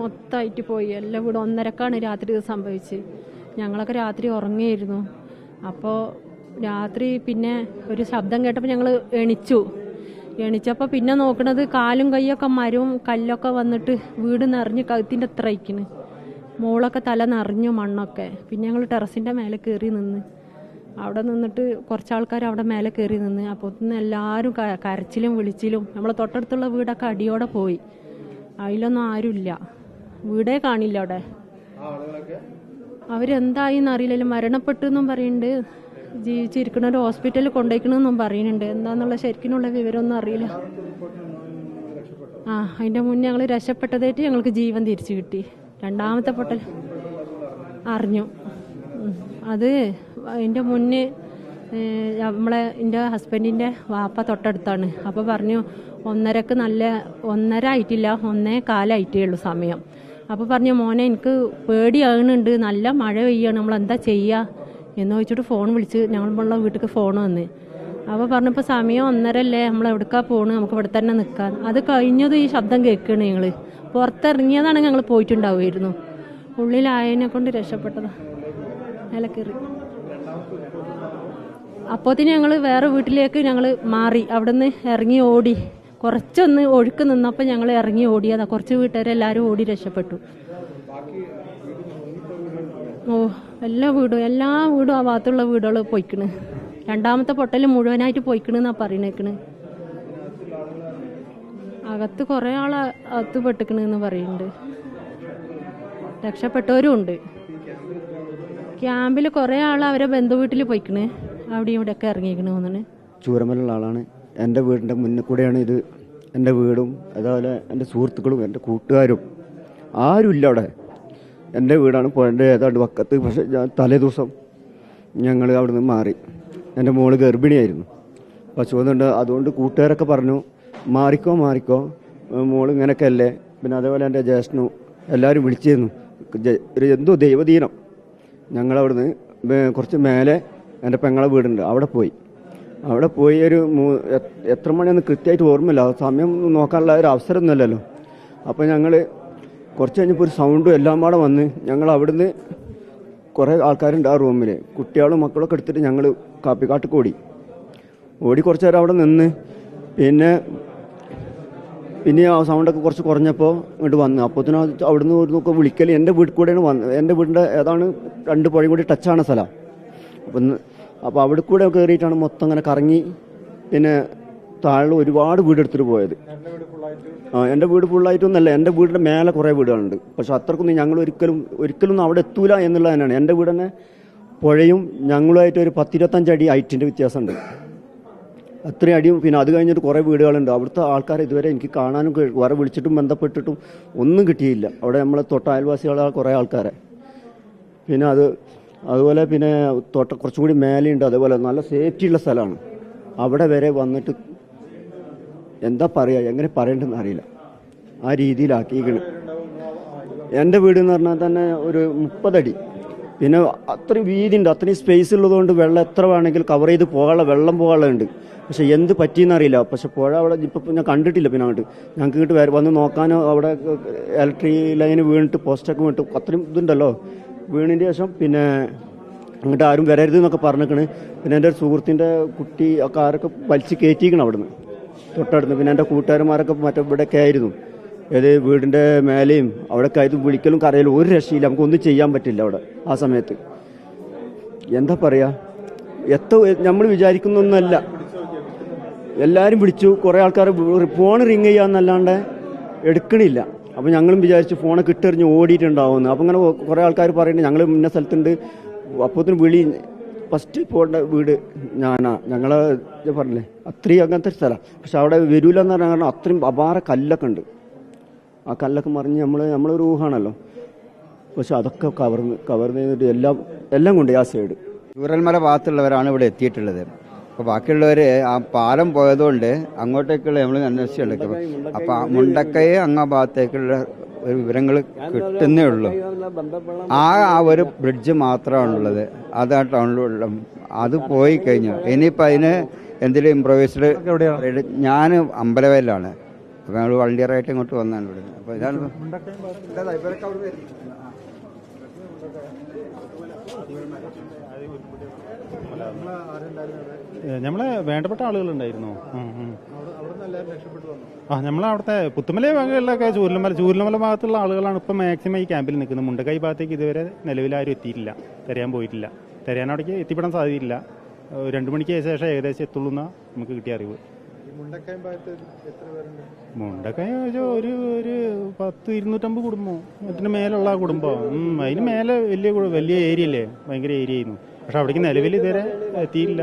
മൊത്തമായിട്ട് പോയി. എല്ലാം ഇവിടെ ഒന്നരക്കാണ് രാത്രി ഇത് സംഭവിച്ചത് ഞങ്ങളൊക്കെ രാത്രി ഉറങ്ങിയിരുന്നു. അപ്പോൾ രാത്രി പിന്നെ ഒരു ശബ്ദം കേട്ടപ്പോൾ ഞങ്ങൾ എണിച്ചു. എണിച്ചപ്പോൾ പിന്നെ നോക്കണത് കാലും കൈയൊക്കെ മരവും കല്ലൊക്കെ വന്നിട്ട് വീട് നിറഞ്ഞ് കഴുത്തിന്റെ അത്ര അയക്കണ്. മോളൊക്കെ തല നിറഞ്ഞു മണ്ണൊക്കെ. പിന്നെ ഞങ്ങൾ ടെറസിന്റെ മേലെ കയറി നിന്ന്. അവിടെ നിന്നിട്ട് കുറച്ച് ആൾക്കാർ അവിടെ മേലെ കയറി നിന്ന്. അപ്പോൾ ഇന്ന് എല്ലാവരും കരച്ചിലും വിളിച്ചിലും നമ്മളെ തൊട്ടടുത്തുള്ള വീടൊക്കെ അടിയോടെ പോയി. അതിലൊന്നും ആരുമില്ല വീടേ കാണില്ല അവിടെ. അവരെന്തായി എന്നറിയില്ലല്ലോ. മരണപ്പെട്ടു എന്നും പറയുന്നുണ്ട് ജീവിച്ചിരിക്കണ ഒരു ഹോസ്പിറ്റലിൽ കൊണ്ടുപോയിക്കണമെന്നും പറയുന്നുണ്ട് എന്താന്നുള്ള ശരിക്കിനുള്ള വിവരമൊന്നും അറിയില്ല. ആ അതിന്റെ മുന്നേ ഞങ്ങൾ രക്ഷപ്പെട്ടതായിട്ട് ഞങ്ങൾക്ക് ജീവൻ തിരിച്ചു കിട്ടി. രണ്ടാമത്തെ പൊട്ടൽ അറിഞ്ഞു. അത് അതിന്റെ മുന്നേ നമ്മളെ എന്റെ ഹസ്ബൻഡിന്റെ വാപ്പ തൊട്ടടുത്താണ്. അപ്പോൾ പറഞ്ഞു ഒന്നരക്ക് നല്ല ഒന്നര ആയിട്ടില്ല ഒന്നേ കാലായിട്ടേ ഉള്ളൂ സമയം. അപ്പോൾ പറഞ്ഞു മോനെ എനിക്ക് പേടിയാകുന്നുണ്ട്. നല്ല മഴ പെയ്യാണ്. നമ്മൾ എന്താ ചെയ്യുക എന്ന് ചോദിച്ചിട്ട് ഫോൺ വിളിച്ച് ഞങ്ങളുള്ള വീട്ടിലേക്ക് ഫോൺ വന്ന്. അപ്പോൾ പറഞ്ഞപ്പോൾ സമയം ഒന്നരല്ലേ നമ്മൾ എവിടേക്കാ പോണ്? നമുക്ക് ഇവിടെ തന്നെ നിൽക്കാൻ അത് കഴിഞ്ഞത് ഈ ശബ്ദം കേൾക്കുകയാണ് ഞങ്ങൾ പുറത്തിറങ്ങിയതാണ് ഞങ്ങൾ പോയിട്ടുണ്ടാവുമായിരുന്നു. ഉള്ളിലായതിനെ കൊണ്ട് രക്ഷപ്പെട്ടതാ. നിലക്കേറി. അപ്പോത്തിന് ഞങ്ങൾ വേറെ വീട്ടിലേക്ക് ഞങ്ങൾ മാറി. അവിടുന്ന് ഇറങ്ങി ഓടി. കുറച്ചൊന്ന് ഒഴുക്ക് നിന്നപ്പോൾ ഞങ്ങൾ ഇറങ്ങി ഓടിയതാ. കുറച്ച് വീട്ടുകാരെല്ലാവരും ഓടി രക്ഷപ്പെട്ടു. ഓ എല്ലാ വീടും എല്ലാ വീടും ആ ഭാഗത്തുള്ള വീടുകൾ പോയിക്കണ്. രണ്ടാമത്തെ പൊട്ടൽ മുഴുവനായിട്ട് പോയിക്കണെന്നാ പറയണേക്കണ്. അകത്ത് കുറേ ആൾ അകത്ത് പെട്ടിക്കണെന്ന് പറയുന്നുണ്ട് രക്ഷപ്പെട്ടവരും ഉണ്ട്. ക്യാമ്പിൽ കുറേ ആൾ അവരെ ബന്ധു വീട്ടിൽ പോയിക്കണ്. അവിടെ ഇവിടെയൊക്കെ ഇറങ്ങിയിരിക്കണ് തോന്നുന്നു ആളാണ്. എന്റെ വീടിന്റെ മുന്നിൽ കൂടെയാണ് ഇത് എന്റെ വീടും അതുപോലെ എന്റെ സുഹൃത്തുക്കളും എന്റെ കൂട്ടുകാരും. ആരുമില്ല അവിടെ. എന്റെ വീടാണ് പുഴന്റെ ഏതാണ്ട് വക്കത്ത് പക്ഷേ ഞാൻ തലേ ദിവസം ഞങ്ങൾ അവിടെ നിന്ന് മാറി. എന്റെ മോൾ ഗർഭിണിയായിരുന്നു. പശു വന്നിട്ട് അതുകൊണ്ട് കൂട്ടുകാരൊക്കെ പറഞ്ഞു മാറിക്കോ മാറിക്കോ. മോൾ ഇങ്ങനെയൊക്കെ അല്ലേ? പിന്നെ അതേപോലെ എന്റെ ജ്യേഷ്ഠനും എല്ലാവരും വിളിച്ചിരുന്നു. എന്തോ ദൈവദീനം. ഞങ്ങളവിടുന്ന് കുറച്ച് മേലെ എന്റെ പെങ്ങളെ വീടുണ്ട്. അവിടെ പോയി. അവിടെ പോയി ഒരു എത്ര മണിയൊന്നും കൃത്യമായിട്ട് ഓർമ്മയില്ല. സമയം നോക്കാനുള്ള ഒരു അവസരമൊന്നുമല്ലല്ലോ. അപ്പോൾ ഞങ്ങൾ കുറച്ച് കഴിഞ്ഞപ്പോൾ ഒരു സൗണ്ടും എല്ലാം പാടെ വന്ന് ഞങ്ങൾ അവിടുന്ന് കുറേ ആൾക്കാരുണ്ട് ആ റൂമിൽ കുട്ടികളും മക്കളൊക്കെ എടുത്തിട്ട് ഞങ്ങൾ കാപ്പിക്കാട്ടിക്ക് ഓടി. ഓടി കുറച്ച് നേരം അവിടെ നിന്ന് പിന്നെ പിന്നെ ആ സൗണ്ടൊക്കെ കുറച്ച് കുറഞ്ഞപ്പോൾ ഇങ്ങോട്ട് വന്നു. അപ്പോഴത്തേനും അവിടുന്ന് ഒരു നോക്കുക വിളിക്കൽ എന്റെ വീട്ടിൽ കൂടെയാണ് വന്നത് എന്റെ വീടിന്റെ ഏതാണ് രണ്ട് പുഴയും കൂടി ടച്ചാണ് സ്ഥലം. അപ്പം അപ്പോൾ അവിടെ കൂടെ കയറിയിട്ടാണ് മൊത്തം അങ്ങനെ കറങ്ങി പിന്നെ താഴെ ഒരുപാട് വീടെടുത്തിട്ട് പോയത്. ആ എന്റെ വീട് ഫുള്ളായിട്ടൊന്നല്ല എന്റെ വീടിന്റെ മേലെ കുറേ വീടുകളുണ്ട്. പക്ഷെ അത്രക്കൊന്നും ഞങ്ങൾ ഒരിക്കലും ഒരിക്കലൊന്നും അവിടെ എത്തൂല എന്നുള്ളത് തന്നെയാണ് എന്റെ വീട് തന്നെ പുഴയും ഞങ്ങളുമായിട്ട് ഒരു പത്തിരുപത്തഞ്ച് അടി ഹൈറ്റിന്റെ വ്യത്യാസമുണ്ട്. അത്രയും അടിയും പിന്നെ അത് കഴിഞ്ഞിട്ട് കുറേ വീടുകളുണ്ട്. അവിടുത്തെ ആൾക്കാർ ഇതുവരെ എനിക്ക് കാണാനും വേറെ വിളിച്ചിട്ടും ബന്ധപ്പെട്ടിട്ടും ഒന്നും കിട്ടിയില്ല. അവിടെ നമ്മളെ തൊട്ട അയൽവാസികളെ കുറേ ആൾക്കാരെ. പിന്നെ അത് അതുപോലെ പിന്നെ തോട്ട കുറച്ചും കൂടി മേലെയുണ്ട്. അതേപോലെ നല്ല സേഫ്റ്റി ഉള്ള സ്ഥലമാണ്. അവിടെ വരെ വന്നിട്ട് എന്താ പറയുക എങ്ങനെ പറയേണ്ടതെന്ന് അറിയില്ല. ആ രീതിയിലാക്കിയിരിക്കണം. എന്റെ വീട് എന്ന് പറഞ്ഞാൽ തന്നെ ഒരു മുപ്പതടി. പിന്നെ അത്രയും ഉണ്ട് അത്രയും സ്പേസ് ഉള്ളതുകൊണ്ട് വെള്ളം എത്ര വേണമെങ്കിലും കവർ ചെയ്ത് പോകാനുള്ള വെള്ളം പോകാനുള്ളത് പക്ഷെ എന്ത് പറ്റിയെന്ന് അറിയില്ല. പക്ഷെ പുഴ അവിടെ ഇപ്പം ഞാൻ കണ്ടിട്ടില്ല പിന്നെ അങ്ങോട്ട്. ഞങ്ങൾക്ക് ഇങ്ങോട്ട് വന്ന് നോക്കാനോ അവിടെ ഇലക്ട്രിക് ലൈന് വീണിട്ട് പോസ്റ്റൊക്കെ വീണിട്ട് അത്രയും ഇതുണ്ടല്ലോ. വീണിന്റെ ശേഷം പിന്നെ അങ്ങോട്ട് ആരും വരരുത് എന്നൊക്കെ പറഞ്ഞേക്കണ് പിന്നെ എന്റെ ഒരു സുഹൃത്തിന്റെ കുട്ടി ഒക്കെ ആരൊക്കെ വലിച്ച് കയറ്റിക്കണം അവിടുന്ന്. തൊട്ടടുത്ത്. പിന്നെ എന്റെ കൂട്ടുകാരന്മാരൊക്കെ മറ്റേ ഇവിടെയൊക്കെ ആയിരുന്നു. ഏത് വീടിന്റെ മേലെയും അവിടെ ആയത് വിളിക്കലും കരയലും ഒരു രക്ഷയില്ല. നമുക്കൊന്നും ചെയ്യാൻ പറ്റില്ല അവിടെ ആ സമയത്ത്. എന്താ പറയുക എത്ര നമ്മൾ വിചാരിക്കുന്നൊന്നല്ല. എല്ലാവരും വിളിച്ചു. കുറേ ആൾക്കാർ ഫോൺ റിങ് ചെയ്യാന്നല്ലാണ്ട് എടുക്കണില്ല. അപ്പോൾ ഞങ്ങളും വിചാരിച്ചു ഫോണൊക്കെ ഇട്ടെറിഞ്ഞ് ഓടിയിട്ടുണ്ടാവുമെന്ന്. അപ്പോൾ അങ്ങനെ കുറേ ആൾക്കാർ പറയുന്നുണ്ട് ഞങ്ങൾ ഇന്ന സ്ഥലത്തുണ്ട്. അപ്പോത്തിന് വിളി. ഫസ്റ്റ് പോകേണ്ട വീട് ഞാനാ. ഞങ്ങളെ പറഞ്ഞില്ലേ അത്രയും അങ്ങനത്തെ സ്ഥലം. പക്ഷെ അവിടെ വരൂല എന്ന് പറഞ്ഞാൽ കാരണം അത്രയും അപാര കല്ലൊക്കെ ഉണ്ട്. ആ കല്ലൊക്കെ മറിഞ്ഞ് നമ്മൾ നമ്മളൊരു ഊഹാണല്ലോ. പക്ഷെ അതൊക്കെ കവർന്ന് കവർന്ന് എല്ലാം എല്ലാം കൊണ്ട് ആ സൈഡ്. ചൂരൽമല ഭാഗത്തുള്ളവരാണ് ഇവിടെ എത്തിയിട്ടുള്ളത്. അപ്പോൾ ബാക്കിയുള്ളവർ ആ പാലം പോയതുകൊണ്ട് അങ്ങോട്ടേക്കുള്ള നമ്മൾ അന്വേഷിച്ചുള്ളത് അപ്പോൾ ആ അങ്ങ അങ്ങ് ആ ഭാഗത്തേക്കുള്ള ഒരു വിവരങ്ങൾ കിട്ടുന്നേ ഉള്ളൂ. ആ ആ ഒരു ബ്രിഡ്ജ് മാത്രമാണുള്ളത്. അത് ആ ടൗണിലുള്ള അത് പോയി കഴിഞ്ഞു. ഇനിയിപ്പോൾ അതിന് എന്തെങ്കിലും ഇമ്പ്രവൈസ്ഡ് ഞാൻ അമ്പലവയലാണ് അപ്പോൾ ഞങ്ങൾ വളണ്ടിയറായിട്ട് ഇങ്ങോട്ട് വന്നാണ് ഇവിടെ അപ്പോൾ ഇതാണ് നമ്മളെ വേണ്ടപ്പെട്ട ആളുകളുണ്ടായിരുന്നു. ആ നമ്മളെ അവിടുത്തെ പുത്തുമല ഭാഗങ്ങളിലൊക്കെ ചൂരലമല ചൂരലമല ഭാഗത്തുള്ള ആളുകളാണ് ഇപ്പം മാക്സിമം ഈ ക്യാമ്പിൽ നിൽക്കുന്നത്. മുണ്ടക്കൈ ഭാഗത്തേക്ക് ഇതുവരെ നിലവിൽ ആരും എത്തിയിട്ടില്ല. തരാൻ പോയിട്ടില്ല. തരാൻ അവിടേക്ക് എത്തിപ്പെടാൻ സാധ്യതയില്ല. രണ്ട് മണിക്ക് ശേഷം ഏകദേശം എത്തുള്ളൂ എന്നാ നമുക്ക് കിട്ടിയ അറിവ്. മുണ്ടക്കൈ ഒരു ഒരു പത്ത് ഇരുന്നൂറ്റമ്പത് കുടുംബം. അതിന് മേലുള്ള കുടുംബം. അതിന് മേലെ വലിയ വലിയ ഏരിയ അല്ലേ ഭയങ്കര ഏരിയ ആയിരുന്നു പക്ഷെ അവിടേക്ക് നിലവിൽ ഇതുവരെ എത്തിയില്ല